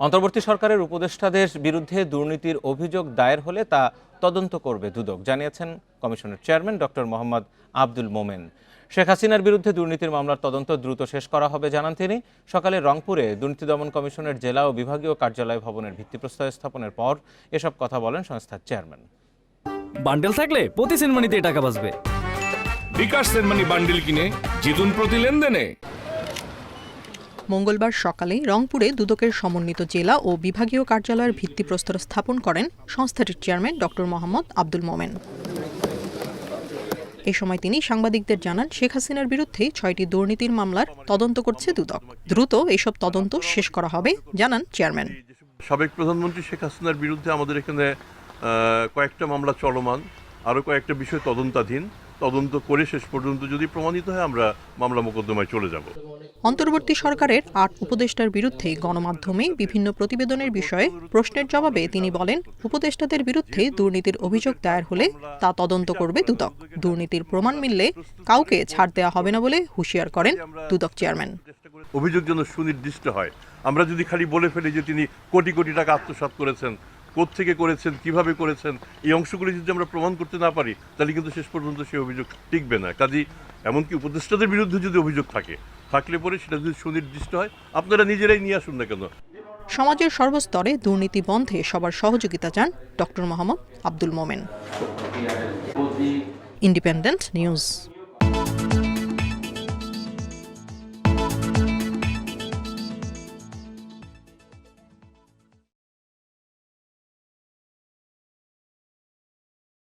অন্তর্বর্তী সরকারের উপদেষ্টাদের বিরুদ্ধে দুর্নীতির অভিযোগ দায়ের হলে তা তদন্ত করবে দুদক জানিয়েছেন কমিশনের চেয়ারম্যান ডক্টর মোহাম্মদ আব্দুল মোমেন। শেখ হাসিনার বিরুদ্ধে দুর্নীতির মামলার তদন্ত দ্রুত শেষ করা হবে জানান তিনি। সকালে রংপুরে দুর্নীতি দমন কমিশনের জেলা ও বিভাগীয় কার্যালয় ভবনের ভিত্তিপ্রস্তর স্থাপনের পর এসব কথা বলেন সংস্থার চেয়ারম্যান। বান্ডেল থাকলে প্রতি সিনেমানিতে টাকা বাঁচবে। বিকাশ সেনমানি বান্ডিল কিনে জিতুন প্রতি লেনদেনে। মঙ্গলবার সকালে রংপুরে দুদকের সমন্বিত জেলা ও বিভাগীয় কার্যালয়ের ভিত্তিপ্রস্তর স্থাপন করেন সংস্থাটির চেয়ারম্যান ডক্টর মোহাম্মদ আব্দুল মোমেন। এ সময় তিনি সাংবাদিকদের জানান, শেখ হাসিনার বিরুদ্ধে ছয়টি দুর্নীতির মামলার তদন্ত করছে দুদক। দ্রুত এসব তদন্ত শেষ করা হবে, জানান চেয়ারম্যান। সাবেক প্রধানমন্ত্রী শেখ হাসিনার বিরুদ্ধে আমাদের এখানে কয়েকটা মামলা চলমান, আরও কয়েকটা বিষয় তদন্তাধীন। তদন্ত করে শেষ পর্যন্ত যদি প্রমাণিত হয় আমরা মামলা মোকদ্দমায় চলে যাব। অন্তর্বর্তী সরকারের আট উপদেষ্টার বিরুদ্ধে গণমাধ্যমে বিভিন্ন প্রতিবেদনের বিষয়ে প্রশ্নের জবাবে তিনি বলেন উপদেষ্টাদের বিরুদ্ধে দুর্নীতির অভিযোগ দায়ের হলে তা তদন্ত করবে দুদক। দুর্নীতির প্রমাণ মিললে কাউকে ছাড় দেওয়া হবে না বলে হুঁশিয়ার করেন দুদক চেয়ারম্যান। অভিযোগ যেন সুনির্দিষ্ট হয়। আমরা যদি খালি বলে ফেলি যে তিনি কোটি কোটি টাকা আত্মসাৎ করেছেন থেকে করেছেন কীভাবে করেছেন এই অংশগুলি যদি আমরা প্রমাণ করতে না পারি তাহলে কিন্তু শেষ পর্যন্ত সেই অভিযোগ টিকবে না। কাজী এমনকি উপদেষ্টাদের বিরুদ্ধে যদি অভিযোগ থাকে থাকলে পরে সেটা যদি সুনির্দিষ্ট হয় আপনারা নিজেরাই নিয়ে আসুন না কেন? সমাজের সর্বস্তরে দুর্নীতি বন্ধে সবার সহযোগিতা চান doctor Mohammad Abdul Momen. Independent news.